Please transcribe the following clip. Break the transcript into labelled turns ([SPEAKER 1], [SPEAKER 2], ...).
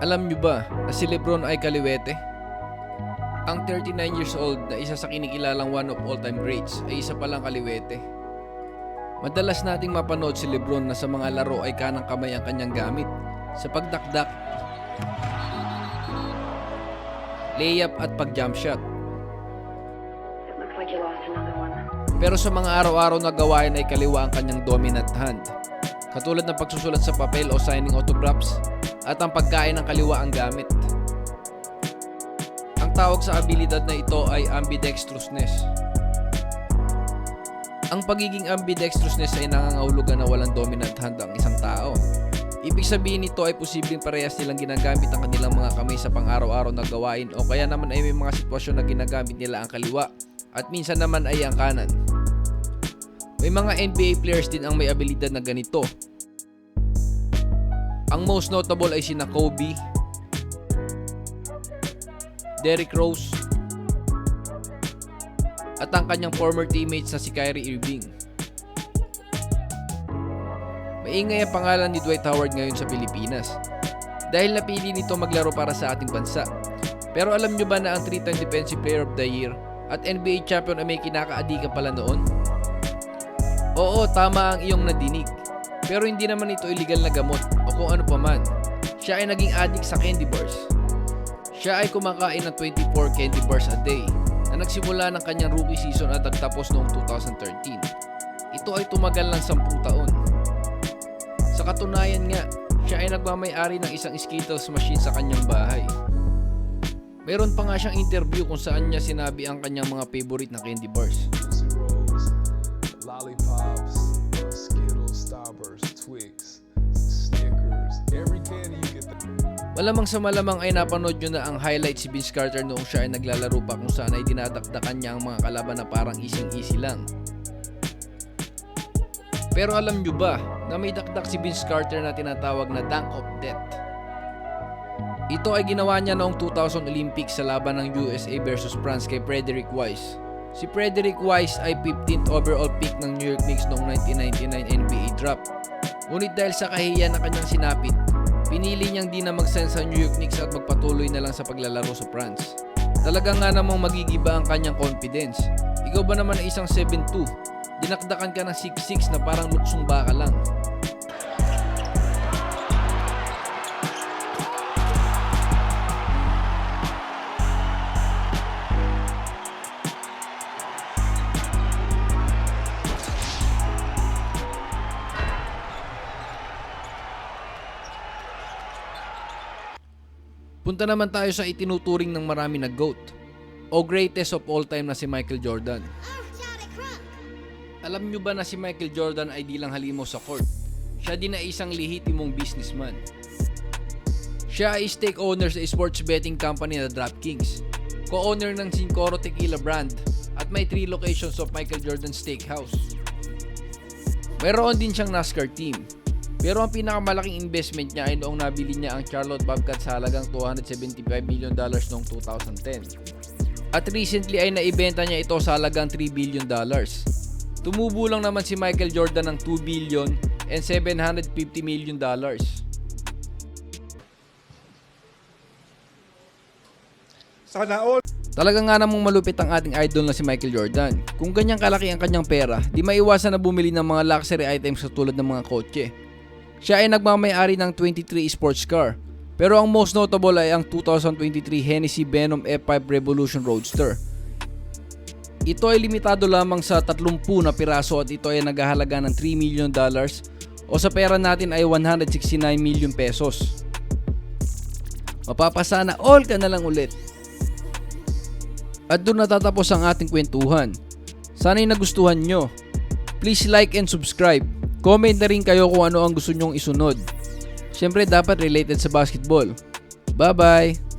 [SPEAKER 1] Alam nyo ba na si Lebron ay kaliwete? Ang 39 years old na isa sa kinikilalang one of all-time greats ay isa palang kaliwete. Madalas nating mapanood si Lebron na sa mga laro ay kanang kamay ang kanyang gamit sa pagdakdak, layup at pag-jump shot.
[SPEAKER 2] Like.
[SPEAKER 1] Pero sa mga araw-araw na gawain ay kaliwa ang kanyang dominant hand. Katulad ng pagsusulat sa papel o signing autographs at ang pagkain ng kaliwa ang gamit. Ang tawag sa abilidad na ito ay ambidextrousness. Ang pagiging ambidextrousness ay nangangahulugan na walang dominant hand ang isang tao. Ibig sabihin nito ay posibleng parehas nilang ginagamit ang kanilang mga kamay sa pang-araw-araw na gawain o kaya naman ay may mga sitwasyon na ginagamit nila ang kaliwa at minsan naman ay ang kanan. May mga NBA players din ang may abilidad na ganito. Ang most notable ay sina Kobe, Derrick Rose, at ang kanyang former teammates na si Kyrie Irving. Maingay ang pangalan ni Dwight Howard ngayon sa Pilipinas dahil napili nito maglaro para sa ating bansa. Pero alam nyo ba na ang 3-time Defensive Player of the Year at NBA Champion ay may kinakaadikan pala noon? Oo, tama ang iyong nadinig. Pero hindi naman ito illegal na gamot o kung ano pa man. Siya ay naging addict sa candy bars. Siya ay kumakain ng 24 candy bars a day na nagsimula ng kanyang rookie season at nagtapos noong 2013. Ito ay tumagal ng 10 taon. Sa katunayan nga, siya ay nagmamayari ng isang Skittles machine sa kanyang bahay. Meron pa nga siyang interview kung saan niya sinabi ang kanyang mga favorite na candy bars. Malamang sa malamang ay napanood nyo na ang highlight si Vince Carter noong siya ay naglalaro pa kung saan ay dinadakdakan niya ang mga kalaban na parang easy-easy lang. Pero alam nyo ba na may dakdak si Vince Carter na tinatawag na Dunk of Death? Ito ay ginawa niya noong 2000 Olympics sa laban ng USA versus France kay Frederick Weiss. Si Frederick Weiss ay 15th overall pick ng New York Knicks noong 1999 NBA draft. Ngunit dahil sa kahihiyan na kanyang sinapit, pinili niyang di na mag-sign sa New York Knicks at magpatuloy na lang sa paglalaro sa France. Talaga nga namang magigiba ang kanyang confidence. Ikaw ba naman ay isang 7'2"? Dinakdakan ka ng 6'6 na parang luksong baka lang. Punta naman tayo sa itinuturing ng marami na GOAT o greatest of all time na si Michael Jordan. Alam nyo ba na si Michael Jordan ay di lang halimaw sa court? Siya din ay isang lehitimong businessman. Siya ay stake owner sa sports betting company na DraftKings, co-owner ng Cincoro Tequila brand, at may 3 locations of Michael Jordan Steakhouse. Mayroon din siyang NASCAR team, pero ang pinakamalaking investment niya ay noong nabili niya ang Charlotte Bobcats sa halagang 275 million dollars noong 2010. At recently ay naibenta niya ito sa halagang 3 billion dollars. Tumubo lang naman si Michael Jordan ng 2 billion and 750 million dollars.
[SPEAKER 3] Sana all.
[SPEAKER 1] Talaga nga namang malupit ang ating idol na si Michael Jordan. Kung ganyang kalaki ang kanyang pera, di maiwasan na bumili ng mga luxury items katulad ng mga kotse. Siya ay nagmamayari ng 23 sports car. Pero ang most notable ay ang 2023 Hennessy Venom F5 Revolution Roadster. Ito ay limitado lamang sa 30 na piraso at ito ay naghahalaga ng 3 million dollars o sa pera natin ay 169 million pesos. Mapapasana all ka na lang ulit. At doon natatapos ang ating kwentuhan. Sana'y nagustuhan nyo. Please like and subscribe. Comment na rin kayo kung ano ang gusto nyong isunod. Siyempre dapat related sa basketball. Bye-bye!